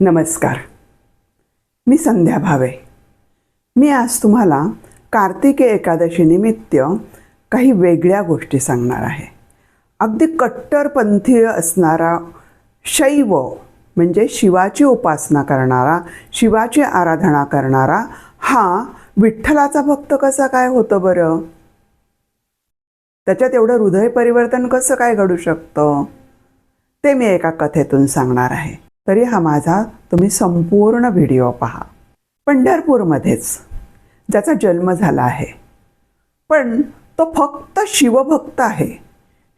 नमस्कार. मी संध्या भावे. मी आज तुम्हाला कार्तिकी एकादशीनिमित्त काही वेगळ्या गोष्टी सांगणार आहे. अगदी कट्टरपंथीय असणारा शैव म्हणजे शिवाची उपासना करणारा शिवाची आराधना करणारा हा विठ्ठलाचा भक्त कसा काय होतं बरं? त्याच्यात एवढं हृदय परिवर्तन कसं काय घडू शकतं? ते मी एका कथेतून सांगणार आहे. तरी हा माझा तुम्ही संपूर्ण व्हिडिओ पहा. पंढरपूरमध्येच. ज्याचा जन्म झाला आहे. पण तो फक्त शिवभक्त आहे.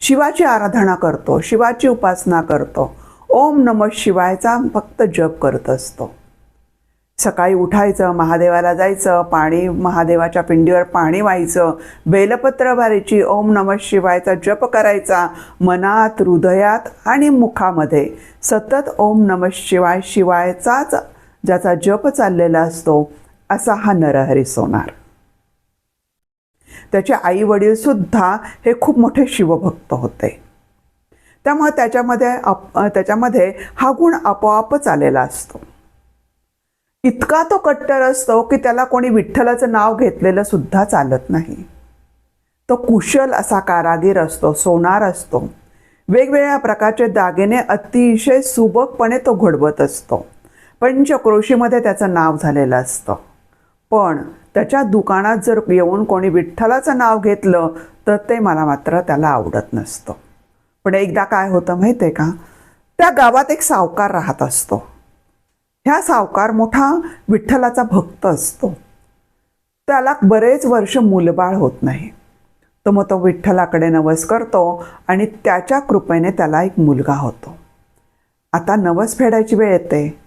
शिवाची आराधना करतो शिवाची उपासना करतो. ओम नम शिवायचा फक्त जप करत असतो. सकाळी उठायचं महादेवाला जायचं पाणी महादेवाच्या पिंडीवर पाणी व्हायचं बेलपत्र भरायची ओम नम शिवायचा जप करायचा मनात हृदयात आणि मुखामध्ये सतत ओम नम शिवाय शिवायचाच ज्याचा जप चाललेला असतो असा हा नरहरी सोनार. त्याचे आई वडील सुद्धा हे खूप मोठे शिवभक्त होते. त्यामुळे त्याच्यामध्ये आप त्याच्यामध्ये हा गुण आपोआपच आलेला असतो. इतका तो कट्टर असतो की त्याला कोणी विठ्ठलाचं नाव घेतलेलं सुद्धा चालत नाही. तो कुशल असा कारागीर असतो सोनार असतो. वेगवेगळ्या प्रकारचे दागिने अतिशय सुबकपणे तो घडवत असतो. पंचक्रोशीमध्ये त्याचं नाव झालेलं असतं. पण त्याच्या दुकानात जर येऊन कोणी विठ्ठलाचं नाव घेतलं तर ते मला मात्र त्याला आवडत नसतं. पण एकदा काय होतं माहिती आहे का? त्या गावात एक सावकार राहत असतो. ह्या सावकार मोठा विठ्ठलाचा भक्त असतो. त्याला बरेच वर्ष मुलबाळ होत नाही. तर मग तो विठ्ठलाकडे नवस करतो आणि त्याच्या कृपेने त्याला एक मुलगा होतो. आता नवस फेडायची वेळ येते.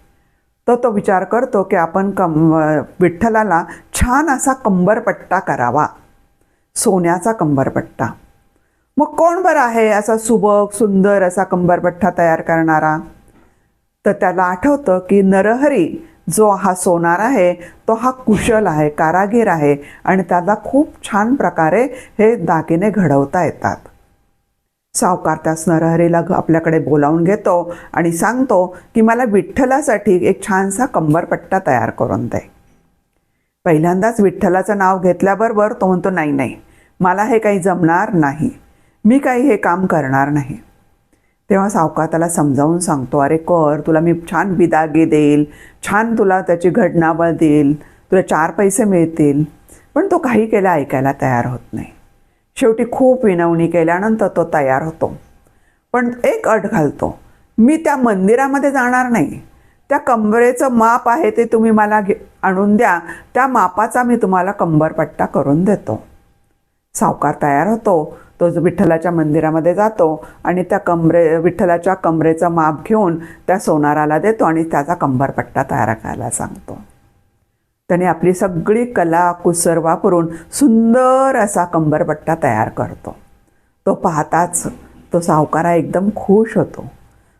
तर तो विचार करतो की आपण कम विठ्ठलाला छान असा कंबरपट्टा करावा. सोन्याचा कंबरपट्टा. मग कोण बरं आहे असा सुबक सुंदर असा कंबरपट्टा तयार करणारा? तर त्याला आठवतं की नरहरी जो हा सोनार आहे तो हा कुशल आहे कारागीर आहे आणि त्याला खूप छान प्रकारे हे दागिने घडवता येतात. सावकार त्याच नरहरीला आपल्याकडे बोलावून घेतो आणि सांगतो की मला विठ्ठलासाठी एक छानसा कंबरपट्टा तयार करून दे. पहिल्यांदाच विठ्ठलाचं नाव घेतल्याबरोबर तो म्हणतो नाही नाही मला हे काही जमणार नाही. मी काही हे काम करणार नाही. तेव्हा सावकार त्याला समजावून सांगतो अरे कर तुला मी छान बिदागे देईल छान तुला त्याची घडणावळ देईल तुला चार पैसे मिळतील. पण तो काही केला ऐकायला तयार होत नाही. शेवटी खूप विनवणी केल्यानंतर तो तयार होतो. पण एक अट घालतो मी त्या मंदिरामध्ये जाणार नाही. त्या कंबरेचं माप आहे ते तुम्ही मला घे आणून द्या. त्या मापाचा मी तुम्हाला कंबरपट्टा करून देतो. सावकार तयार होतो. तो जो विठ्ठलाच्या मंदिरामध्ये जातो आणि त्या कमरे विठ्ठलाच्या कमरेचं माप घेऊन त्या सोनाराला देतो आणि त्याचा कंबरपट्टा तयार करायला सांगतो. त्याने आपली सगळी कला कुसर वापरून सुंदर असा कंबरपट्टा तयार करतो. तो पाहताच तो सावकारा एकदम खुश होतो.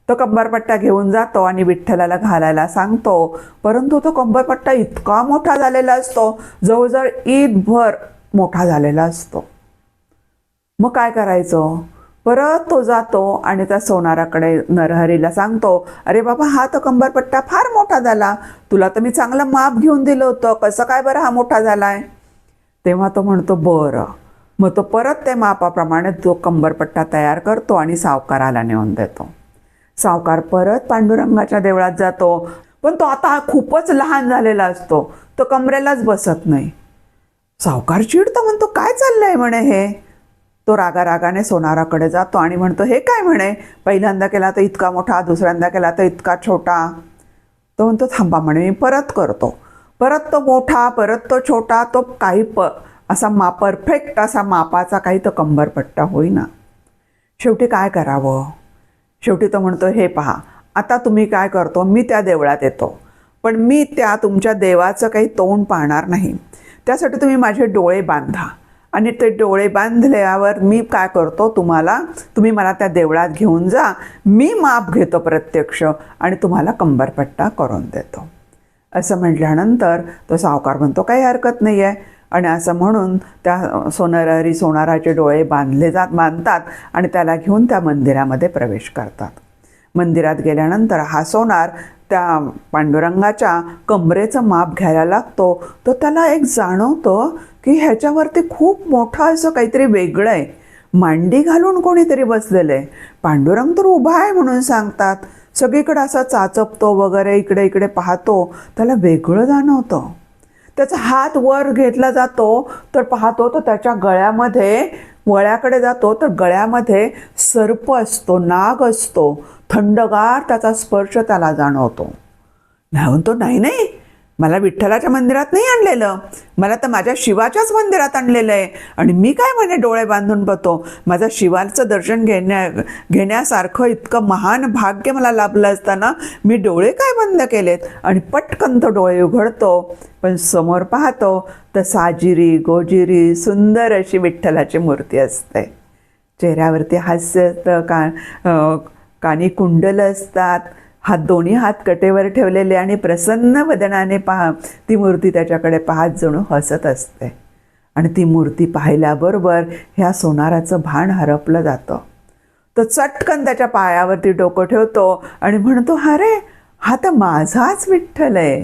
तो कंबरपट्टा घेऊन जातो आणि विठ्ठलाला घालायला सांगतो. परंतु तो कंबरपट्टा इतका मोठा झालेला असतो जवळजवळ ईदभर मोठा झालेला असतो. मग काय करायचं? परत तो जातो आणि त्या सोनाराकडे नरहरीला सांगतो अरे बाबा हा तर कंबरपट्टा फार मोठा झाला. तुला तर मी चांगलं माप घेऊन दिलं होतं. कसं काय बरं हा मोठा झाला आहे तेव्हा तो म्हणतो बरं. मग तो परत त्या मापाप्रमाणे तो कंबरपट्टा तयार करतो आणि सावकाराला नेऊन देतो. सावकार परत पांडुरंगाच्या देवळात जातो. पण तो आता खूपच लहान झालेला असतो. तो कमरेलाच बसत नाही. सावकार चिडता म्हणतो काय चाललंय? म्हणे हे. तो रागा रागाने सोनाराकडे जातो आणि म्हणतो हे काय म्हणे? पहिल्यांदा केला तर इतका मोठा दुसऱ्यांदा केला तर इतका छोटा. तो म्हणतो थांबा म्हणे मी परत करतो. परत तो मोठा परत तो छोटा तो काही प असा मा परफेक्ट असा मापाचा काही तो कंबरपट्टा होईना. शेवटी काय करावं? शेवटी तो म्हणतो हे पहा आता तुम्ही काय करतो? मी त्या देवळात येतो. पण मी त्या तुमच्या देवाचं काही तोंड पाहणार नाही. त्यासाठी तुम्ही माझे डोळे बांधा. आणि ते डोळे बांधल्यावर मी काय करतो तुम्हाला तुम्ही मला त्या देवळात घेऊन जा मी माप घेतो प्रत्यक्ष आणि तुम्हाला कंबरपट्टा करून देतो. असं म्हटल्यानंतर तो सावकार म्हणतो काही हरकत नाही आहे आणि असं म्हणून त्या सोनारारी सोनाराचे डोळे बांधले जात बांधतात आणि त्याला घेऊन त्या मंदिरामध्ये प्रवेश करतात. मंदिरात गेल्यानंतर हा सोनार त्या पांडुरंगाच्या कमरेचं माप घ्यायला लागतो तर त्याला एक जाणवतं की ह्याच्यावरती खूप मोठं असं काहीतरी वेगळं आहे. मांडी घालून कोणीतरी बसलेलं आहे. पांडुरंग तर उभा आहे म्हणून सांगतात. सगळीकडे असा चाचपतो वगैरे इकडे इकडे पाहतो. त्याला वेगळं जाणवतं. त्याचा हात वर घेतला जातो तर पाहतो तर त्याच्या गळ्यामध्ये वळ्याकडे जातो तर गळ्यामध्ये सर्प असतो नाग असतो. थंडगार त्याचा स्पर्श त्याला जाणवतो. नाही म्हणतो नाही नाही मला विठ्ठलाच्या मंदिरात नाही आणलेलं. मला तर माझ्या शिवाच्याच मंदिरात आणलेलं आहे. आणि मी काय म्हणे डोळे बांधून बघतो माझं शिवाचं दर्शन घेण्या घेण्यासारखं इतकं महान भाग्य मला लाभलं असताना मी डोळे काय बंद केलेत? आणि पटकन तो डोळे उघडतो पण समोर पाहतो तर साजिरी गोजिरी सुंदर अशी विठ्ठलाची मूर्ती असते. चेहऱ्यावरती हास्य का कानी कुंडलं असतात. हात दोन्ही हात कटेवर ठेवलेले आणि प्रसन्न वदनाने पहा ती मूर्ती त्याच्याकडे पाहत जणू हसत असते. आणि ती मूर्ती पाहिल्याबरोबर ह्या सोनाराचं भान हरपलं जातं. तो चटकन त्याच्या पायावरती डोकं ठेवतो आणि म्हणतो अरे हा तर माझाच विठ्ठल आहे.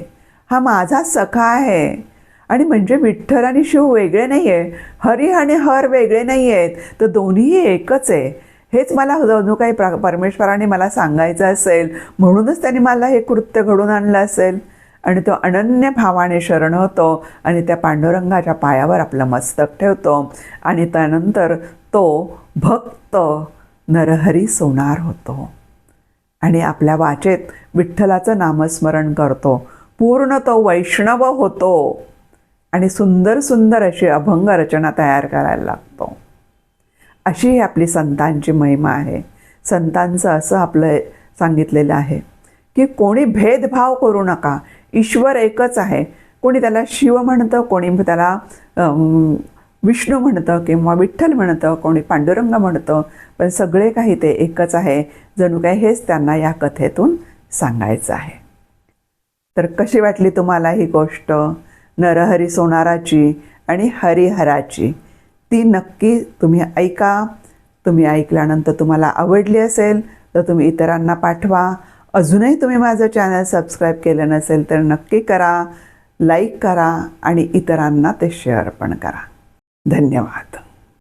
हा माझा सखा आहे. आणि म्हणजे विठ्ठल आणि शिव वेगळे नाही आहे हरी आणि हर वेगळे नाही आहेत तर दोन्हीही एकच आहे. हेच मला जणू काही प्र परमेश्वराने मला सांगायचं असेल म्हणूनच त्यांनी मला हे कृत्य घडून आणलं असेल. आणि तो अनन्य भावाने शरण होतो आणि त्या पांडुरंगाच्या पायावर आपलं मस्तक ठेवतो. आणि त्यानंतर तो भक्त नरहरी सोनार होतो. आणि आपल्या वाचेत विठ्ठलाचं नामस्मरण करतो. पूर्ण तो वैष्णव होतो. आणि सुंदर सुंदर अशी अभंग रचना तयार करायला लागतो. अशी ही आपली संतांची महिमा आहे. संतांचं असं आपलं सांगितलेलं आहे की कोणी भेदभाव करू नका. ईश्वर एकच आहे. कोणी त्याला शिव म्हणतं कोणी त्याला विष्णू म्हणतं किंवा विठ्ठल म्हणतं कोणी पांडुरंग म्हणतं पण सगळे काही ते एकच आहे. जणू काय हेच त्यांना या कथेतून सांगायचं आहे. तर कशी वाटली तुम्हाला ही गोष्ट? नरहरी सोनाराची आणि हरिहराची. ती नक्की तुम्ही ऐका. तुम्ही ऐकल्यानंतर तुम्हाला आवडली असेल तर तुम्ही इतरांना पाठवा. अजूनही तुम्ही माझं चॅनल सबस्क्राईब केलं नसेल तर नक्की करा. लाईक करा आणि इतरांना ते शेअर पण करा. धन्यवाद.